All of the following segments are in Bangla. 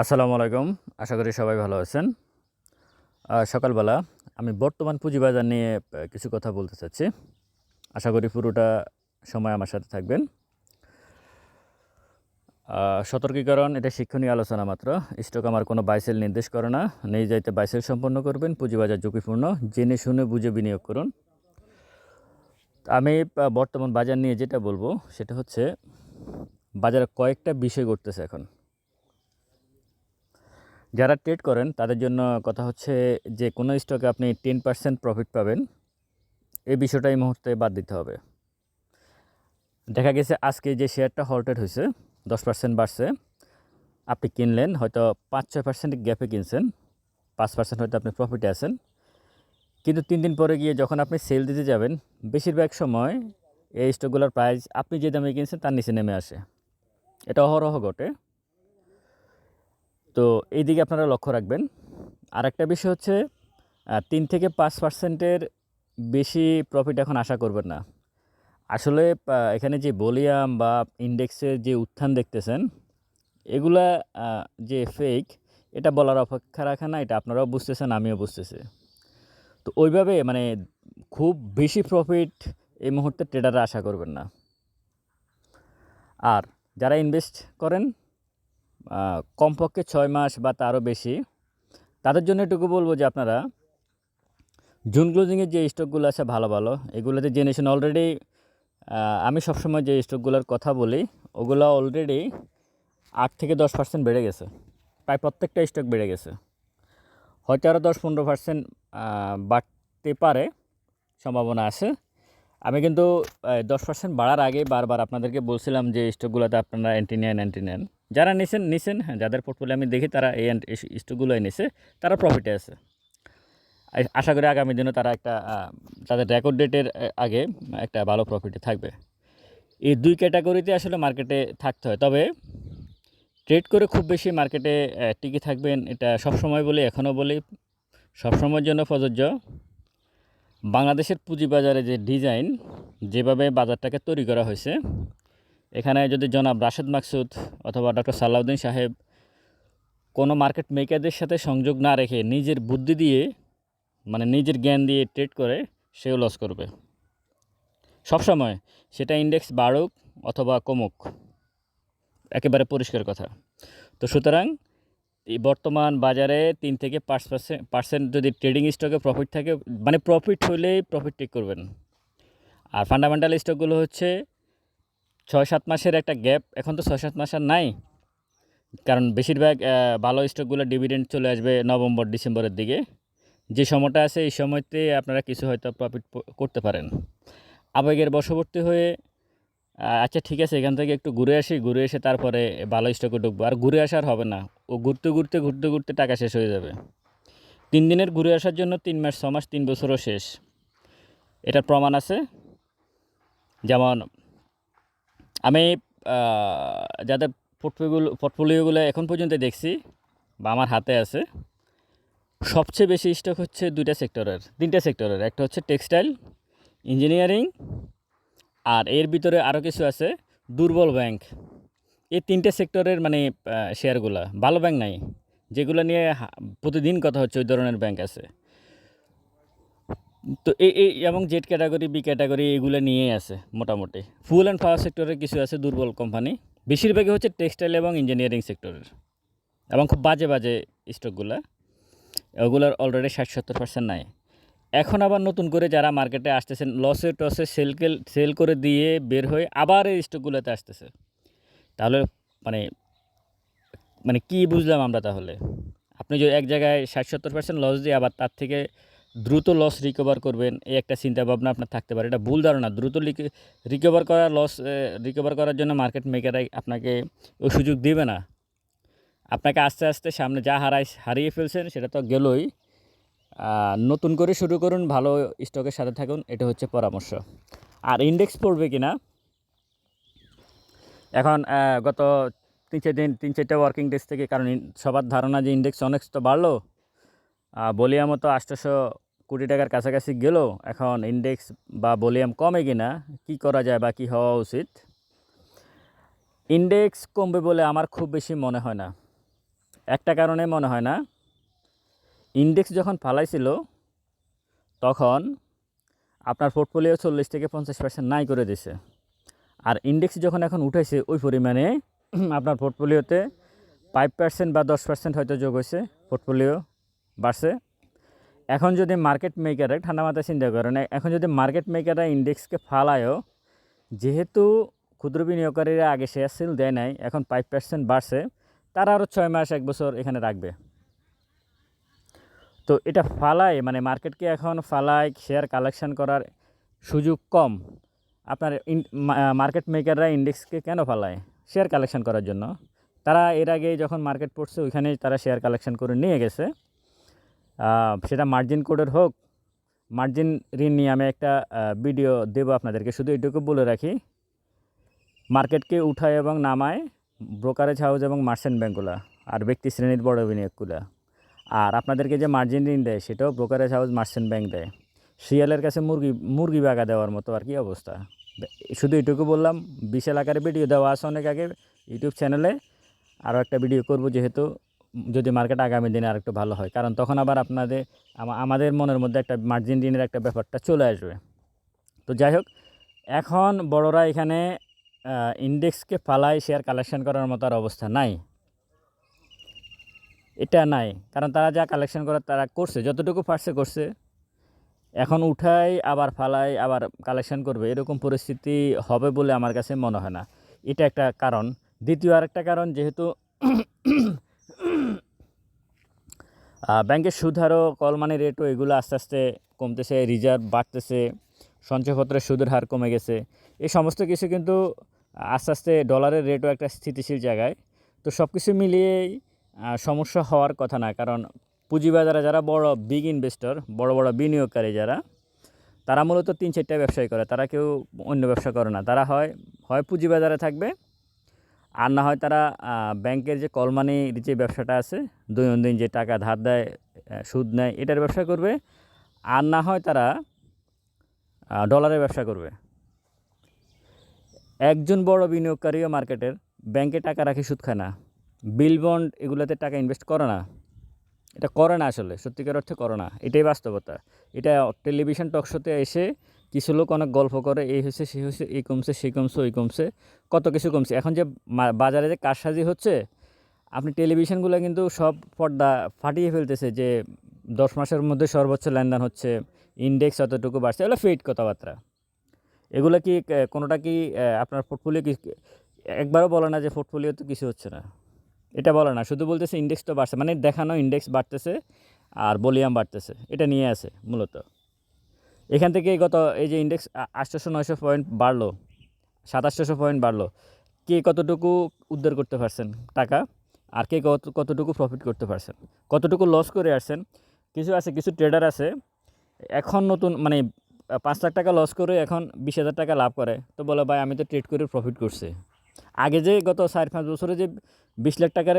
আসসালামু আলাইকুম। আশা করি সবাই ভালো আছেন। সকালবেলা আমি বর্তমান পুঁজিবাজার নিয়ে কিছু কথা বলতে চাচ্ছি। আশা করি পুরোটা সময় আমার সাথে থাকবেন। সতর্কীকরণ, এটা শিক্ষণীয় আলোচনা মাত্র। স্টক আমার কোনো বাইসেল নির্দেশ করে না। নেই যাইতে বাইসেল সম্পন্ন করবেন, পুঁজিবাজার ঝুঁকিপূর্ণ, জেনে শুনে বুঝে বিনিয়োগ করুন। আমি বর্তমান বাজার নিয়ে যেটা বলব, সেটা হচ্ছে বাজারে কয়েকটা বিষয় ঘটতেছে এখন। যারা ট্রেড করেন, তাদের জন্য কথা হচ্ছে যে, কোনো স্টকে আপনি টেন পার্সেন্ট প্রফিট পাবেন। এই বিষয়টা এই মুহূর্তে বাদ দিতে হবে। দেখা গেছে আজকে যে শেয়ারটা হল্টেড হয়েছে, দশ পার্সেন্ট বাড়ছে। আপনি কিনলেন, হয়তো পাঁচ ছয় পার্সেন্ট গ্যাপে কিনছেন, পাঁচ পার্সেন্ট হয়তো আপনি প্রফিটে আছেন। কিন্তু তিন দিন পরে গিয়ে যখন আপনি সেল দিতে যাবেন, বেশিরভাগ সময় এই স্টকগুলোর প্রাইস আপনি যে দামে কিনছেন, তার নিচে নেমে আসে। এটা অহরহ ঘটে। তো এই দিকে আপনারা লক্ষ্য রাখবেন। আর একটা বিষয় হচ্ছে তিন থেকে পাঁচ পার্সেন্টের বেশি প্রফিট এখন আশা করবেন না। আসলে এখানে যে ভলিউম বা ইন্ডেক্সের যে উত্থান দেখতেছেন, এগুলা যে ফেক এটা বলার অপেক্ষা রাখে না, এটা আপনারাও বুঝতেছেন, আমিও বুঝতেছি। তো ওইভাবে মানে খুব বেশি প্রফিট এই মুহূর্তে ট্রেডাররা আশা করবেন না। আর যারা ইনভেস্ট করেন কমপক্ষে ছয় মাস বা তারও বেশি। তাদের জন্য এটুকু বলব যে আপনারা জুন ক্লোজিংয়ের যে স্টকগুলো আছে ভালো ভালো, এগুলোতে জেনেছেন অলরেডি আমি সবসময় যে স্টকগুলোর কথা বলি, ওগুলো অলরেডি আট থেকে দশ পার্সেন্ট বেড়ে গেছে। প্রায় প্রত্যেকটা স্টক বেড়ে গেছে। হয়তো আরও দশ পনেরো পার্সেন্ট বাড়তে পারে, সম্ভাবনা আছে। আমি কিন্তু দশ পার্সেন্ট বাড়ার আগে বারবার আপনাদেরকে বলছিলাম যে স্টকগুলোতে আপনারা এন্টি নেন এন্টি নেন। যারা নিছেন নিছেন হ্যাঁ যাদের পোর্টফোলিও আমি দেখি তারা এই স্টকগুলোই নিছে, তারা প্রফিটে আছে। আশা করি আগামী দিনে তারা একটা তাদের রেকর্ড ডেটের আগে একটা ভালো প্রফিটে থাকবে। এই দুই ক্যাটাগরিতে আসলে মার্কেটে থাকতে হয়। তবে ট্রেড করে খুব বেশি মার্কেটে টিকে থাকবেন, এটা সবসময় বলি এখনও বলি, সবসময়ের জন্য প্রযোজ্য। বাংলাদেশের পুঁজিবাজারে যে ডিজাইন যেভাবে বাজারটাকে তৈরি করা হয়েছে এখানে যদি জনাব রাশেদ মাকসুদ অথবা ডক্টর সালাউদ্দিন সাহেব কোনো মার্কেট মেকারদের সাথে সংযোগ না রেখে নিজের বুদ্ধি দিয়ে মানে নিজের জ্ঞান দিয়ে ট্রেড করে সেও লস করবে। সবসময় সেটা ইন্ডেক্স বাড়ুক অথবা কমুক, একেবারে পরিষ্কার কথা। তো সুতরাং বর্তমান বাজারে তিন থেকে পাঁচ পার্সেন্ট পার্সেন্ট যদি ট্রেডিং স্টকে প্রফিট থাকে মানে প্রফিট হলেই প্রফিট টেক করবেন। আর ফান্ডামেন্টাল স্টকগুলো হচ্ছে ছয় সাত মাসের একটা গ্যাপ, এখন তো ছয় সাত মাস আর নাই। কারণ বেশিরভাগ ভালো স্টকগুলো ডিভিডেন্ড চলে আসবে নভেম্বর, ডিসেম্বরের দিকে। যে সময়টা আছে, এই সময়তে আপনারা কিছু হয়তো প্রফিট করতে পারেন। আবেগের বশবর্তী হয়ে আচ্ছা ঠিক আছে, এখান থেকে একটু ঘুরে আসি, ঘুরে এসে তারপরে ভালো স্টকে ঢুকবো। আর ঘুরে আসার হবে না। ও ঘুরতে ঘুরতে ঘুরতে ঘুরতে টাকা শেষ হয়ে যাবে। তিন দিনের ঘুরে আসার জন্য তিন মাস, ছ মাস, তিন বছরও শেষ। এটার প্রমাণ আছে। যেমন আমি যাদের পোর্টফোলিওগুলো পোর্টফোলিওগুলো এখন পর্যন্ত দেখছি বা আমার হাতে আছে, সবচেয়ে বেশি স্টক হচ্ছে দুইটা সেক্টরের তিনটা সেক্টরের একটা হচ্ছে টেক্সটাইল ইঞ্জিনিয়ারিং আর এর ভিতরে আরও কিছু আছে, দুর্বল ব্যাংক এই তিনটে সেক্টরের মানে শেয়ারগুলা ভালো ব্যাংক নাই। যেগুলো নিয়ে প্রতিদিন কথা হচ্ছে, ওই ধরনের ব্যাংক আছে। তো এই এই, এবং জেড ক্যাটাগরি বি ক্যাটাগরি এগুলো নিয়েই আছে মোটামুটি। ফুল অ্যান্ড পাওয়ার সেক্টরের কিছু আছে দুর্বল কোম্পানি বেশিরভাগই হচ্ছে টেক্সটাইল এবং ইঞ্জিনিয়ারিং সেক্টরের এবং খুব বাজে বাজে স্টকগুলো ওগুলোর অলরেডি ষাট, সত্তর পার্সেন্ট নাই। এখন আবার নতুন করে যারা মার্কেটে আসতেছেন লসে টসে সেলকে সেল করে দিয়ে বের হয়ে আবার এই স্টকগুলোতে আসতেছে। তাহলে মানে মানে কি বুঝলাম আমরা তাহলে? আপনি যদি এক জায়গায় ষাট, সত্তর পার্সেন্ট লস দিয়ে আবার তার থেকে দ্রুত লস রিকভার করবেন, এই একটা চিন্তা ভাবনা আপনার থাকতে পারে। এটা ভুল ধারণা, দ্রুত রিকভার করার লস রিকভার করার জন্য মার্কেট মেকাররাই আপনাকে ওই সুযোগ দেবে না। আপনাকে আস্তে আস্তে সামনে যা হারাই, হারিয়ে ফেলছেন সেটা তো গেলই। নতুন করে শুরু করুন, ভালো স্টকের সাথে থাকুন, এটা হচ্ছে পরামর্শ। আর ইন্ডেক্স পড়বে কি না এখন গত তিন চার দিন, তিন চারটে ওয়ার্কিং ডেজ থেকে, কারণ সবার ধারণা যে ইন্ডেক্স অনেক তো বাড়লো বলিয়াম তো আটশোশো কোটি টাকার কাছাকাছি গেল এখন ইন্ডেক্স বা ভলিউম কমে কিনা, কি করা যায় বা কী হওয়া উচিত? ইন্ডেক্স কমবে বলে আমার খুব বেশি মনে হয় না। একটা কারণে মনে হয় না ইন্ডেক্স যখন ফালাইছিল, তখন আপনার পোর্টফোলিও চল্লিশ থেকে পঞ্চাশ পার্সেন্ট নাই করে দিছে। আর ইন্ডেক্স যখন এখন উঠেছে ওই পরিমাণে আপনার পোর্টফোলিওতে ফাইভ পার্সেন্ট বা দশ পার্সেন্ট হয়তো যোগ হয়েছে পোর্টফোলিও বাড়ছে। এখন যদি মার্কেট মেকাররা ঠান্ডা মাথায় চিন্তা করেন এখন যদি মার্কেট মেকাররা ইন্ডেক্সকে ফালায়ও, যেহেতু ক্ষুদ্র বিনিয়োগকারীরা আগে শেয়ার সেল দেয় নাই, এখন ফাইভ পার্সেন্ট বাড়ছে, তারা আরও ছয় মাস, এক বছর এখানে রাখবে। তো এটা ফালায় মানে মার্কেটকে এখন ফালায় শেয়ার কালেকশন করার সুযোগ কম। আপনার মার্কেট মেকাররা ইন্ডেক্সকে কেন ফালায়? শেয়ার কালেকশন করার জন্য। তারা এর আগে যখন মার্কেট পড়ছে ওইখানে তারা শেয়ার কালেকশন করে নিয়ে গেছে। সেটা মার্জিন কোডের হোক মার্জিন ঋণ নিয়ে আমি একটা ভিডিও দেবো আপনাদেরকে। শুধু এটুকু বলে রাখি মার্কেটকে উঠায় এবং নামায় ব্রোকারেজ হাউস এবং মার্চেন্ট ব্যাঙ্কগুলো আর ব্যক্তি শ্রেণির বড় বিনিয়োগগুলো আর আপনাদেরকে যে মার্জিন ঋণ দেয়, সেটাও ব্রোকারেজ হাউস মার্চেন্ট ব্যাঙ্ক দেয়। শিয়ালের কাছে মুরগি মুরগি বাগা দেওয়ার মতো আর কি অবস্থা। শুধু এটুকু বললাম, বিশাল আকারে ভিডিও দেওয়া আছে অনেক আগে ইউটিউব চ্যানেলে আরও একটা ভিডিও করব যেহেতু যদি মার্কেট আগামী দিনে আর একটু ভালো হয়। কারণ তখন আবার আপনাদের আমাদের মনের মধ্যে একটা মার্জিন ঋণের একটা ব্যাপারটা চলে আসবে। তো যাই হোক, এখন বড়রা এখানে ইন্ডেক্সকে ফালাই শেয়ার কালেকশন করার মতো আর অবস্থা নাই। এটা নাই। কারণ তারা যা কালেকশন করার তারা করছে, যতটুকু পারছে করছে। এখন উঠাই আবার ফালাই আবার কালেকশন করবে। এরকম পরিস্থিতি হবে বলে আমার কাছে মনে হয় না। এটা একটা কারণ। দ্বিতীয় আরেকটা কারণ, যেহেতু ব্যাংকের সুদ হারও কল মানি রেটও এগুলো আস্তে আস্তে কমতেছে রিজার্ভ বাড়তেছে, সঞ্চয়পত্রের সুদের হার কমে গেছে। এই সমস্ত কিছু কিন্তু আস্তে আস্তে ডলারের রেটও একটা স্থিতিশীল জায়গায়। তো সব কিছু মিলিয়েই সমস্যা হওয়ার কথা না, কারণ পুঁজিবাজারে যারা বড় বিগ ইনভেস্টর বড় বড় বিনিয়োগকারী যারা, তারা মূলত তিন চারটা ব্যবসায় করে, তারা কেউ অন্য ব্যবসা করে না। তারা হয় হয় পুঁজিবাজারে থাকবে আর না হয় তারা ব্যাংকের যে কলমানির যে ব্যবসাটা আছে, দৈনন্দিন যে টাকা ধার দেয় সুদ নেয়, এটার ব্যবসা করবে। আর না হয় তারা ডলারের ব্যবসা করবে। একজন বড় বিনিয়োগকারীও মার্কেটের, ব্যাংকে টাকা রাখে, সুদ খায় না। বিল, বন্ড এগুলোতে টাকা ইনভেস্ট করে না। এটা করে না আসলে, সত্যিকার অর্থে করে না, এটাই বাস্তবতা। এটা টেলিভিশন টকশোতে এসে কিছু লোক অনেক গল্প করে, এই হয়েছে সে হয়েছে এই কমছে সেই কমছে, ওই কমছে, কত কিছু কমছে। এখন যে বাজারে যে কারসাজি হচ্ছে, আপনি টেলিভিশনগুলো কিন্তু সব পর্দা ফাটিয়ে ফেলতেছে যে দশ মাসের মধ্যে সর্বোচ্চ লেনদেন হচ্ছে ইন্ডেক্স অতটুকু বাড়ছে, এগুলো ফেট কথাবার্তা। এগুলো কি কোনোটা কি আপনার পোর্টফোলিও কি একবারও বলে না যে পোর্টফোলিও তো কিছু হচ্ছে না। এটা বলে না, শুধু বলতেছে ইন্ডেক্স তো বাড়ছে মানে দেখানো ইন্ডেক্স বাড়তেছে আর ভলিউম বাড়তেছে, এটা নিয়ে আছে মূলত। এখান থেকে গত এই যে ইন্ডেক্স আটশোশো নয়শো পয়েন্ট বাড়লো সাতাশশো পয়েন্ট বাড়লো, কে কতটুকু উদ্ধার করতে পারছেন টাকা আর কে কত, কতটুকু প্রফিট করতে পারছেন? কতটুকু লস করে আসছেন? কিছু আছে, কিছু ট্রেডার আছে, এখন নতুন মানে পাঁচ লাখ টাকা লস করে এখন বিশ হাজার টাকা লাভ করে, তো বলে, ভাই, আমি তো ট্রেড করে প্রফিট করছি। আগে যে গত চার পাঁচ বছরে যে বিশ লাখ টাকার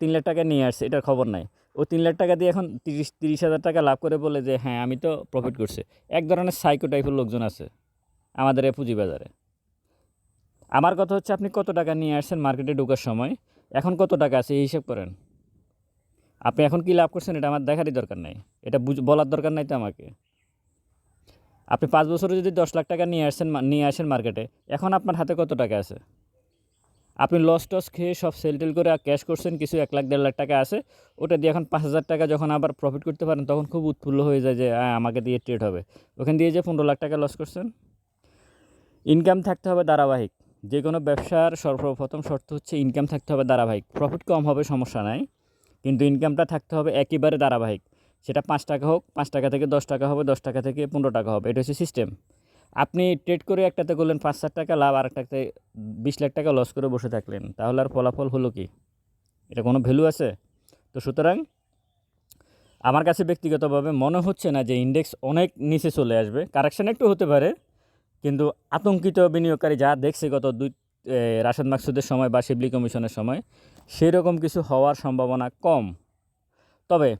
তিন লাখ টাকা নিয়ে আসছে, এটার খবর নাই। ও তিন লাখ টাকা দিয়ে এখন তিরিশ তিরিশ হাজার টাকা লাভ করে বলে যে হ্যাঁ আমি তো প্রফিট করছি। এক ধরনের সাইকো টাইপের লোকজন আছে আমাদের এই পুঁজিবাজারে। আমার কথা হচ্ছে, আপনি কত টাকা নিয়ে আসছেন মার্কেটে ঢোকার সময়? এখন কত টাকা আছে, এই হিসাব করেন। আপনি এখন কি লাভ করছেন, এটা আমার দেখারই দরকার নাই। এটা বুঝ, বলার দরকার নাই তো আমাকে। আপনি পাঁচ বছরে যদি দশ লাখ টাকা নিয়ে আসছেন নিয়ে আসেন মার্কেটে এখন আপনার হাতে কত টাকা আছে? আপনি লস টস খেয়ে সব সেল টেল করে ক্যাশ করছেন, কিছু এক লাখ, দেড় লাখ টাকা আছে, ওটা দিয়ে এখন পাঁচ হাজার টাকা যখন আবার প্রফিট করতে পারেন, তখন খুব উৎফুল্ল হয়ে যায় যে হ্যাঁ আমাকে দিয়ে ট্রেড হবে। ওখান দিয়ে যে পনেরো লাখ টাকা লস করছেন ইনকাম থাকতে হবে ধারাবাহিক। যে কোনো ব্যবসার সর্বপ্রথম শর্ত হচ্ছে ইনকাম থাকতে হবে ধারাবাহিক। প্রফিট কম হবে, সমস্যা নাই। কিন্তু ইনকামটা থাকতে হবে একেবারে ধারাবাহিক। সেটা পাঁচ টাকা হোক, পাঁচ টাকা থেকে দশ টাকা হবে, দশ টাকা থেকে পনেরো টাকা হবে। এটা হচ্ছে সিস্টেম আপনি ট্রেড করে একটাতে করলেন পাঁচ হাজার টাকা, লাভ আর একটাতে বিশ লাখ টাকা লস করে বসে থাকলেন। তাহলে আর ফলাফল হলো কি? এটা কোনো ভ্যালু আছে? তো সুতরাং আমার কাছে ব্যক্তিগতভাবে মনে হচ্ছে না যে ইন্ডেক্স অনেক নিচে চলে আসবে। কারেকশান একটু হতে পারে, কিন্তু আতঙ্কিত বিনিয়োগকারী যা দেখছে গত দুই রাশেদ মাকসুদের সময় বা শিবলি কমিশনের সময় সেই রকম কিছু হওয়ার সম্ভাবনা কম। তবে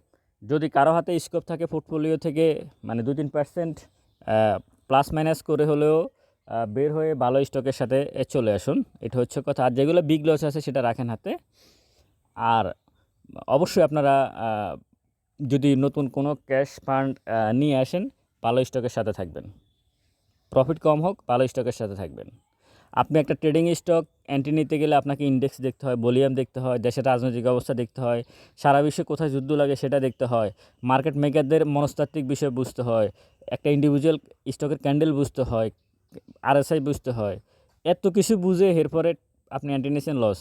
যদি কারও হাতে স্কোপ থাকে পোর্টফোলিও থেকে মানে দু তিন পার্সেন্ট প্লাস মাইনাস করে হলেও বের হয়ে ভালো স্টকের সাথে চলে আসুন। এটা হচ্ছে কথা। আর যেগুলো বিগ লস আছে সেটা রাখেন হাতে। আর অবশ্যই আপনারা যদি নতুন কোনো ক্যাশ ফান্ড নিয়ে আসেন, ভালো স্টকের সাথে থাকবেন। প্রফিট কম হোক, ভালো স্টকের সাথে থাকবেন। আপনি একটা ট্রেডিং স্টক এন্ট্রি নিতে গেলে আপনাকে ইন্ডেক্স দেখতে হয় ভলিউম দেখতে হয়, দেশের রাজনৈতিক অবস্থা দেখতে হয়, সারা বিশ্বে কোথায় যুদ্ধ লাগে সেটা দেখতে হয় মার্কেট মেকারদের মনস্তাত্ত্বিক বিষয় বুঝতে হয় একটা ইন্ডিভিজুয়াল স্টকের ক্যান্ডেল বুঝতে হয় আরএসআই বুঝতে হয়, এত কিছু বুঝে এরপরে আপনি নিয়েছেন লস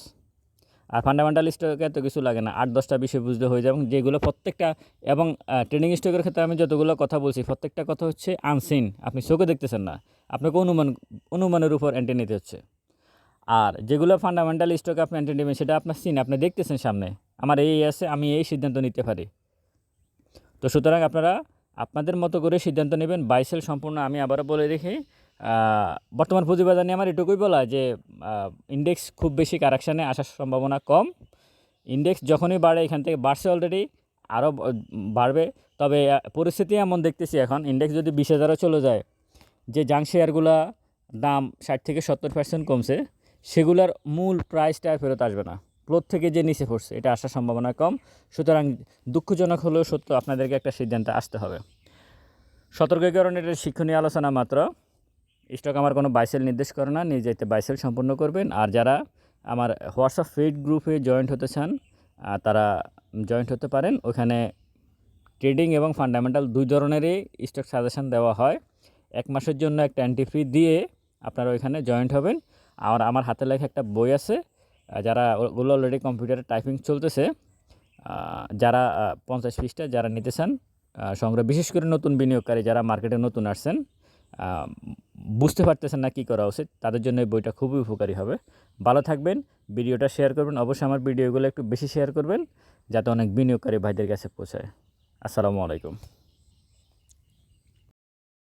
আর ফান্ডামেন্টাল স্টকে এত কিছু লাগে না, আট, দশটা বিষয় বুঝতে হয়ে যাবে যেগুলো প্রত্যেকটা এবং ট্রেডিং স্টকের ক্ষেত্রে আমি যতগুলো কথা বলছি, প্রত্যেকটা কথা হচ্ছে আনসিন আপনি চোখে দেখতেছেন না, আপনাকে অনুমান, অনুমানের উপর এন্ট্রি নিতে হচ্ছে। আর যেগুলো ফান্ডামেন্টাল স্টকে আপনি এন্ট্রি নেবেন, সেটা আপনার সিন আপনি দেখতেছেন সামনে, আমার এই আছে, আমি এই সিদ্ধান্ত নিতে পারি। তো সুতরাং আপনারা আপনাদের মতো করে সিদ্ধান্ত নেবেন বাইসেল সম্পূর্ণ আমি আবারও বলে আহ, বর্তমান পুঁজিবাজার নিয়ে আমার এটুকুই বলা যে ইন্ডেক্স খুব বেশি কারেকশানে আসার সম্ভাবনা কম। ইন্ডেক্স যখনই বাড়ে এখান থেকে বাড়ছে অলরেডি আরও বাড়বে। তবে পরিস্থিতি এমন দেখতেছি এখন ইন্ডেক্স যদি বিশ হাজারও চলে যায় যে জাং শেয়ারগুলা দাম ষাট থেকে সত্তর পার্সেন্ট কমছে সেগুলোর মূল প্রাইসটা ফেরত আসবে না। ফ্লোর থেকে যে নিচে পড়ছে, এটা আসার সম্ভাবনা কম। সুতরাং দুঃখজনক হলেও সত্য, আপনাদেরকে একটা সিদ্ধান্তে আসতে হবে। সতর্কীকরণ এটা শিক্ষণীয় আলোচনা মাত্র। স্টক আমার কোনো বাইসেল নির্দেশ করে না এতে বাইসেল সম্পূর্ণ করবেন। আর যারা আমার হোয়াটসঅ্যাপ ফেড গ্রুপে জয়েন্ট হতে চান তারা জয়েন্ট হতে পারেন। ওখানে ট্রেডিং এবং ফান্ডামেন্টাল দুই ধরনেরই স্টক সাজেশন দেওয়া হয়। এক মাসের জন্য একটা অ্যান্টি ফি দিয়ে আপনারা ওইখানে জয়েন্ট হবেন। আর আমার হাতে লেখা একটা বই আছে যারা ওগুলো অলরেডি কম্পিউটারে টাইপিং চলতেছে যারা পঞ্চাশ পিসটা যারা নিতে চান সংগ্রহ, বিশেষ করে নতুন বিনিয়োগকারী যারা মার্কেটে নতুন আসছেন বুঝতে পারতেছেন না কী করা উচিত, তাদের জন্য এই বইটা খুবই উপকারী হবে। ভালো থাকবেন, ভিডিওটা শেয়ার করবেন, অবশ্যই আমার ভিডিওগুলো একটু বেশি শেয়ার করবেন, যাতে অনেক বিনিয়োগকারী ভাইদের কাছে পৌঁছায়। আসসালামু আলাইকুম।